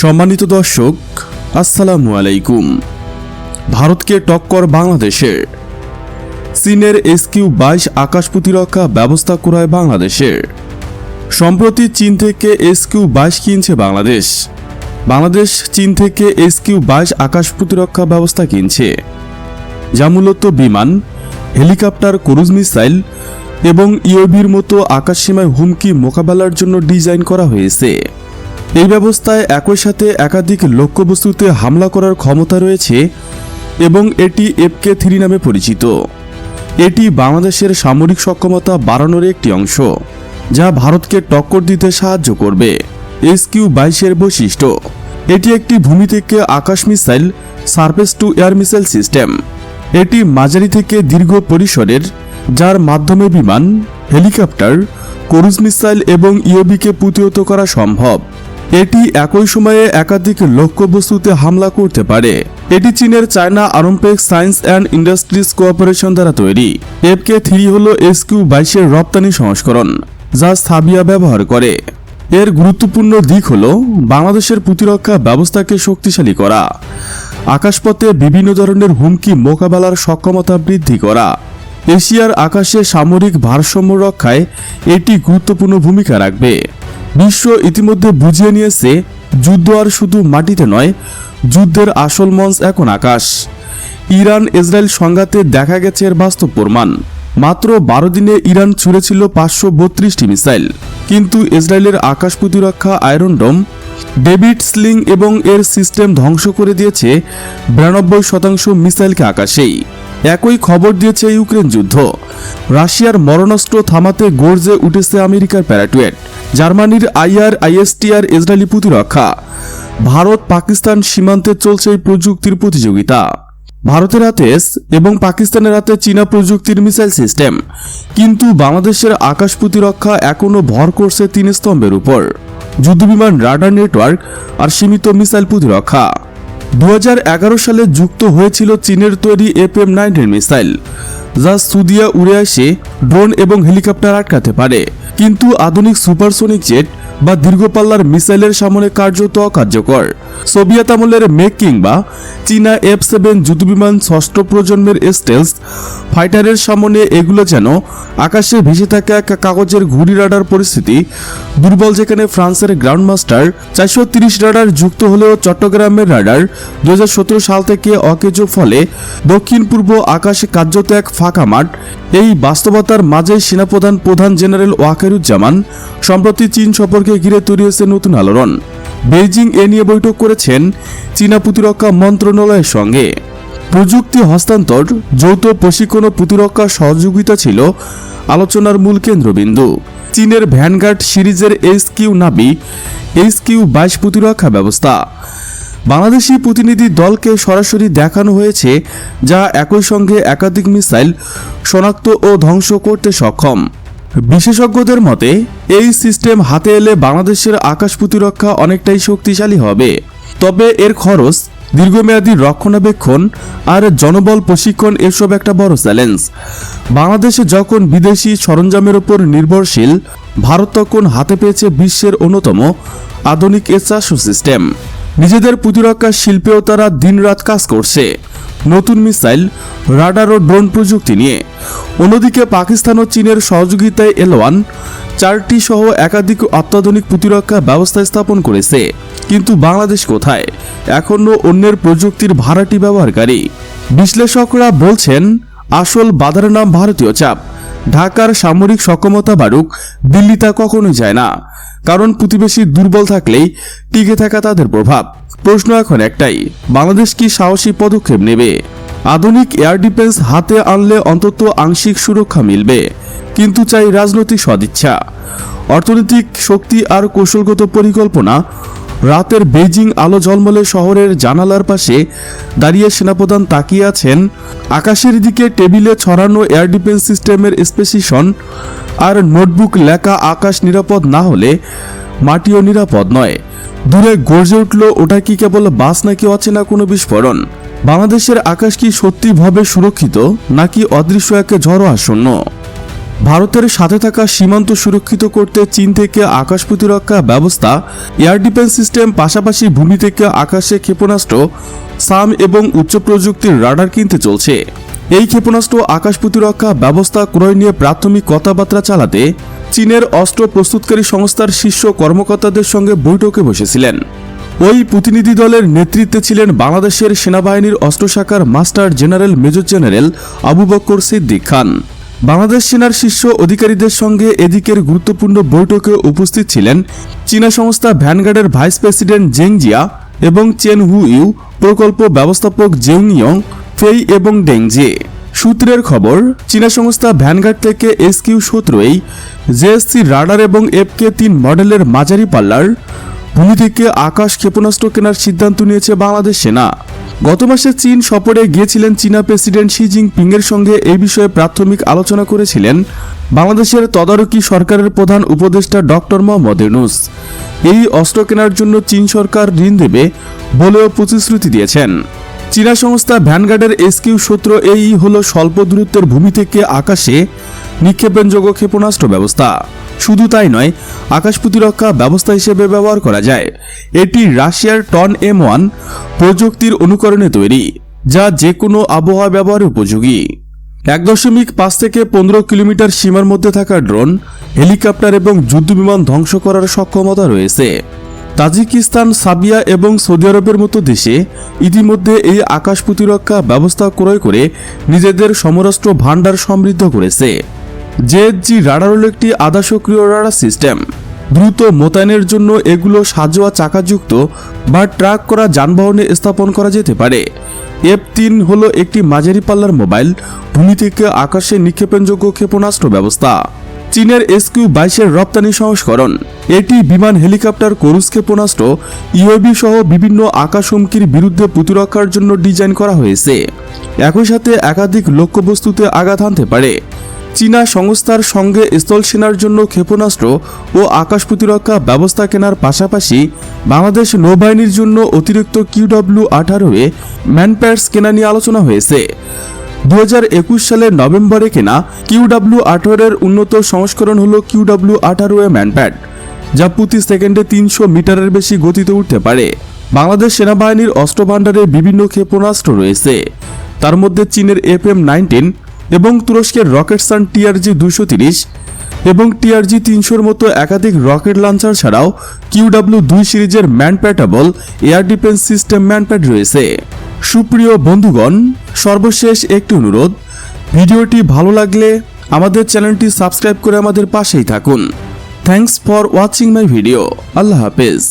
সম্মানিত দর্শক, আসসালামু আলাইকুম। ভারতকে টক্কর বাংলাদেশে চীনের এসকিউ বাইশ আকাশ প্রতিরক্ষা ব্যবস্থা করায় বাংলাদেশে সম্প্রতি চীন থেকে এসকিউ বাইশ কিনছে বাংলাদেশ। বাংলাদেশ চীন থেকে এসকিউ বাইশ আকাশ প্রতিরক্ষা ব্যবস্থা কিনছে। যা মূলত বিমান, হেলিকপ্টার, ক্রুজ মিসাইল এবং ইওবির মতো আকাশসীমায় হুমকি মোকাবেলার জন্য ডিজাইন করা হয়েছে। এই ব্যবস্থায় একই সাথে একাধিক লক্ষ্যবস্তুতে হামলা করার ক্ষমতা রয়েছে এবং এটি এফকে থ্রি নামে পরিচিত। এটি বাংলাদেশের সামরিক সক্ষমতা বাড়ানোর একটি অংশ, যা ভারতকে টক্কর দিতে সাহায্য করবে। এস কিউ বাইশের বৈশিষ্ট্য, এটি একটি ভূমি থেকে আকাশ missile, surface to air missile system. এটি মাঝারি থেকে দীর্ঘ পরিসরের, যার মাধ্যমে বিমান, হেলিকপ্টার, ক্রুজ মিসাইল এবং ইওবিকে প্রতিহত করা সম্ভব। এটি একই সময়ে একাধিক লক্ষ্যবস্তুতে হামলা করতে পারে। এটি চীনের China আরম্পেক science and industries cooperation দ্বারা তৈরি। এফকে থ্রি হল এসকিউ বাইশের রপ্তানি সংস্করণ, যা সাবিয়া ব্যবহার করে। এর গুরুত্বপূর্ণ দিক হল বাংলাদেশের প্রতিরক্ষা ব্যবস্থাকে শক্তিশালী করা, আকাশপথে বিভিন্ন ধরনের হুমকি মোকাবেলার সক্ষমতা বৃদ্ধি করা। এশিয়ার আকাশে সামরিক ভারসাম্য রক্ষায় এটি গুরুত্বপূর্ণ ভূমিকা রাখবে। বিশ্ব ইতিমধ্যে বুঝিয়ে নিয়েছে, যুদ্ধ আর শুধু মাটিতে নয়, যুদ্ধের আসল মঞ্চ এখন আকাশ। ইরান ইসরায়েল সংঘাতে দেখা গেছে এর বাস্তব প্রমাণ। মাত্র বারো দিনে ইরান ছুড়েছিল পাঁচশো বত্রিশটি মিসাইল। কিন্তু ইসরায়েলের আকাশ প্রতিরক্ষা আয়রন ডোম, ডেভিড স্লিং এবং এর সিস্টেম ধ্বংস করে দিয়েছে বিরানব্বই শতাংশ মিসাইলকে আকাশেই। একই খবর দিয়েছে ইউক্রেন যুদ্ধ। রাশিয়ার মরণাস্ত্র থামাতে গর্জে উঠেছে আমেরিকার প্যারাটুয়েট জার্মানির আইআর, আইএসটিআর, ইসরায়েলি প্রতিরক্ষা। ভারত পাকিস্তান সীমান্তে চলছে এই প্রযুক্তির প্রতিযোগিতা। ভারতের হাতে এবং পাকিস্তানের হাতে চীনা প্রযুক্তির মিসাইল সিস্টেম। কিন্তু বাংলাদেশের আকাশ প্রতিরক্ষা এখনও ভর করছে তিন স্তম্ভের উপর। যুদ্ধবিমান রাডার নেটওয়ার্ক আর সীমিত মিসাইল প্রতিরক্ষা। দু হাজার এগারো সালে যুক্ত হয়েছিল চীনের তৈরি এফ এম নাইনটিন মিসাইল, যা সুদিয়া উড়ে আসে ড্রোন এবং হেলিকপ্টার আটকাতে পারে। কিন্তু আধুনিক সুপারসোনিক জেট বা দীর্ঘপাল্লার মিসাইলের সামনে কার্যত অকার্যকর সোভিয়েত আমলের মেক কিংবা চীনা এফ সেভেন যুদ্ধবিমান ষষ্ঠ প্রজন্মের স্টেলস ফাইটারের সামনে এগুলো যেন আকাশে ভেসে থাকা এক কাগজের ঘুড়ি রাডার পরিস্থিতি দুর্বল যেখানে ফ্রান্সের গ্রাউন্ড মাস্টার চারশো তিরিশ রাডার যুক্ত হলেও চট্টগ্রামের রাডার দু হাজার সতেরো সাল থেকে অকেজো ফলে দক্ষিণ পূর্ব আকাশে কার্যত এক ফাঁকা মাঠ। এই বাস্তবতার মাঝে সেনাপ্রধান প্রধান জেনারেল ওয়াকারুজ্জামান, সম্প্রতি চীন সম্পর্কে ঘিরে তৈরি হয়েছে নতুন আলোড়ন। বেইজিং এ নিয়ে বৈঠক করেছেন চীনা প্রতিরক্ষা মন্ত্রণালয়ের সঙ্গে। প্রযুক্তি হস্তান্তর, যৌথ প্রশিক্ষণ ও প্রতিরক্ষা সহযোগিতা ছিল আলোচনার মূল কেন্দ্রবিন্দু। চীনের ভ্যানগার্ড সিরিজের এইচ কিউ নাবি এইচ কিউ বাইশ প্রতিরক্ষা ব্যবস্থা। বাংলাদেশি প্রতিনিধি দলকে সরাসরি দেখানো হয়েছে, যা একই সঙ্গে একাধিক মিসাইল শনাক্ত ও ধ্বংস করতে সক্ষম। বিশেষজ্ঞদের মতে, এই সিস্টেম হাতে এলে বাংলাদেশের আকাশ প্রতিরক্ষা অনেকটাই শক্তিশালী হবে। তবে এর খরচ, দীর্ঘমেয়াদী রক্ষণাবেক্ষণ আর জনবল প্রশিক্ষণ এসব একটা বড় চ্যালেঞ্জ। বাংলাদেশে যখন বিদেশি সরঞ্জামের উপর নির্ভরশীল, ভারত তখন হাতে পেয়েছে বিশ্বের অন্যতম আধুনিক এ চারশো সিস্টেম। নিজেদের প্রতিরক্ষা শিল্পেও তারা দিনরাত কাজ করছে। নতুন মিসাইল, রাডার ও ড্রোন প্রযুক্তি নিয়ে। অন্যদিকে পাকিস্তান ও চীনের সহযোগিতায় এলওয়ান চারটি সহ একাধিক অত্যাধুনিক প্রতিরক্ষা ব্যবস্থা স্থাপন করেছে। কিন্তু বাংলাদেশ কোথায়? এখনও অন্যের প্রযুক্তির ভাড়াটি ব্যবহারকারী। বিশ্লেষকরা বলছেন, আসল বাধার নাম ভারতীয় চাপ। ঢাকার সামরিক সক্ষমতা বাড়ুক, দিল্লি তা কখনোই যায় না। কারণ প্রতিবেশী দুর্বল থাকলেই টিকে থাকা তাদের প্রভাব। প্রশ্ন এখন একটাই, বাংলাদেশ কি সাহসী পদক্ষেপ নেবে? আধুনিক এয়ার ডিফেন্স হাতে আনলে অন্তত আংশিক সুরক্ষা মিলবে, কিন্তু চাই রাজনৈতিক সদিচ্ছা। অর্থনৈতিক শক্তি আর কৌশলগত পরিকল্পনা, রাতের বেজিং আলো ঝলমলে শহরের জানালার পাশে দাঁড়িয়ে সেনাপ্রধান তাকিয়ে আছেন, আকাশের দিকে টেবিলে ছড়ানো এয়ার ডিফেন্স সিস্টেমের স্পেসিশন, আর নোটবুক লেখা আকাশ নিরাপদ না হলে মাটিও নিরাপদ নয়। দূরে গর্জে উঠল, ওটা কি কেবল বাস নাকি অচেনা কোনো বিস্ফোরণ? বাংলাদেশের আকাশ কি সত্যিভাবে সুরক্ষিত, নাকি অদৃশ্য এক ঝড়ো আসন্ন ভারতের সাথে থাকা সীমান্ত সুরক্ষিত করতে চীন থেকে আকাশ প্রতিরক্ষা ব্যবস্থা, এয়ার ডিফেন্স সিস্টেম পাশাপাশি ভূমি থেকে আকাশে ক্ষেপণাস্ত্র, সাম এবং উচ্চ প্রযুক্তির রাডার কিনতে চলছে। এই ক্ষেপণাস্ত্র আকাশ প্রতিরক্ষা ব্যবস্থা ক্রয় নিয়ে প্রাথমিক কথাবার্তা চালাতে চীনের অস্ত্র প্রস্তুতকারী সংস্থার শীর্ষ কর্মকর্তাদের সঙ্গে বৈঠকে বসেছিলেন। ওই প্রতিনিধি দলের নেতৃত্বে ছিলেন বাংলাদেশের সেনাবাহিনীর অস্ত্র শাখার master general, major general Abu Bakkar Siddique Khan. Bangladesh সেনার শীর্ষ অধিকারীদের সঙ্গে এদিকের গুরুত্বপূর্ণ বৈঠকে উপস্থিত ছিলেন চীনা সংস্থা ভ্যানগার্ডের ভাইস প্রেসিডেন্ট জেং জিয়া এবং চেন হু ইউ প্রকল্প ব্যবস্থাপক জেং ইয়ং, ফেই এবং ডেংজে সূত্রের খবর, চীনা সংস্থা ভ্যানগার্ড থেকে এস কিউ সতেরোই জেএসসি রাডার এবং এফকে তিন মডেলের মাঝারি পাল্লার ভূমি থেকে আকাশ ক্ষেপণাস্ত্র কেনার সিদ্ধান্ত নিয়েছে বাংলাদেশ সেনা। গত মাসে চীন সফরে গিয়েছিলেন চীনা প্রেসিডেন্ট শি জিনপিং এর সঙ্গে এই বিষয়ে প্রাথমিক আলোচনা করেছিলেন বাংলাদেশের তদারকি সরকারের প্রধান উপদেষ্টা ডক্টর মোহাম্মদ ইউনুস। এই অস্ত্র কেনার জন্য চীন সরকার ঋণ দেবে বলেও প্রতিশ্রুতি দিয়েছেন। চীনা সংস্থা ভ্যানগার্ডের এসকিউ সূত্র এই হল স্বল্প দূরত্বের ভূমি থেকে আকাশে নিক্ষেপণযোগ্য ক্ষেপণাস্ত্র ব্যবস্থা। শুধু তাই নয়, আকাশ প্রতিরক্ষা ব্যবস্থা হিসেবে ব্যবহার করা যায়। এটি রাশিয়ার টন এম ওয়ান প্রযুক্তির অনুকরণে তৈরি, যা যে কোনো আবহাওয়া ব্যবহারের উপযোগী। এক দশমিক পাঁচ থেকে পনেরো কিলোমিটার সীমার মধ্যে থাকা ড্রোন, হেলিকপ্টার এবং যুদ্ধবিমান ধ্বংস করার সক্ষমতা রয়েছে। তাজিকিস্তান, সাবিয়া এবং সৌদি আরবের মতো দেশে ইতিমধ্যে এই আকাশ প্রতিরক্ষা ব্যবস্থা ক্রয় করে নিজেদের সমরাষ্ট্র ভাণ্ডার সমৃদ্ধ করেছে। জেএসজি রাডার হল একটি আধা সক্রিয় রাডার সিস্টেম। দ্রুত মোতায়েনের জন্য এগুলো সাজোয়া চাকাযুক্ত বা ট্রাক করা যানবাহনে স্থাপন করা যেতে পারে। এফ তিন হল একটি মাঝারি পাল্লার মোবাইল, ভূমি থেকে আকাশে নিক্ষেপণযোগ্য ক্ষেপণাস্ত্র ব্যবস্থা। চীনের এসকিউ বাইশের রপ্তানি সংস্করণ। এটি বিমান হেলিকপ্টার করুজ ক্ষেপণাস্ত্র ইউএবি সহ বিভিন্ন আকাশ হুমকির বিরুদ্ধে প্রতিরক্ষার জন্য ডিজাইন করা হয়েছে। একই সাথে একাধিক লক্ষ্যবস্তুতে আঘাত হানতে পারে। চীনা সংস্থার সঙ্গে স্থল সেনার জন্য ক্ষেপণাস্ত্র ও আকাশ প্রতিরক্ষা ব্যবস্থা কেনার পাশাপাশি বাংলাদেশ নৌবাহিনীর জন্য অতিরিক্ত কিউডব্লিউ আঠারো ম্যানপ্যাডস কেনা নিয়ে আলোচনা হয়েছে। দু হাজার একুশ সালের নভেম্বরে কেনা কিউডব্লিউ আঠারোর উন্নত সংস্করণ হল কিউডব্লিউ আঠারো এ ম্যানপ্যাড, যা প্রতি সেকেন্ডে তিনশো মিটারের বেশি গতিতে উঠতে পারে। বাংলাদেশ সেনাবাহিনীর অস্ত্র ভাণ্ডারে বিভিন্ন ক্ষেপণাস্ত্র রয়েছে। তার মধ্যে চীনের এফ এম নাইনটিন এবং তুরস্কের রকেট রকেটসান টিআরজি দুশো তিরিশ এবং টিআরজি তিনশোর মতো একাধিক রকেট লঞ্চার ছাড়াও কিউডব্লিউ দুই সিরিজের manportable air defence system MANPAD রয়েছে। সুপ্রিয় বন্ধুগণ, সর্বশেষ একটি অনুরোধ। ভিডিওটি ভালো লাগলে আমাদের চ্যানেলটি সাবস্ক্রাইব করে আমাদের পাশেই থাকুন। Thanks for watching my video আল্লাহ হাফেজ।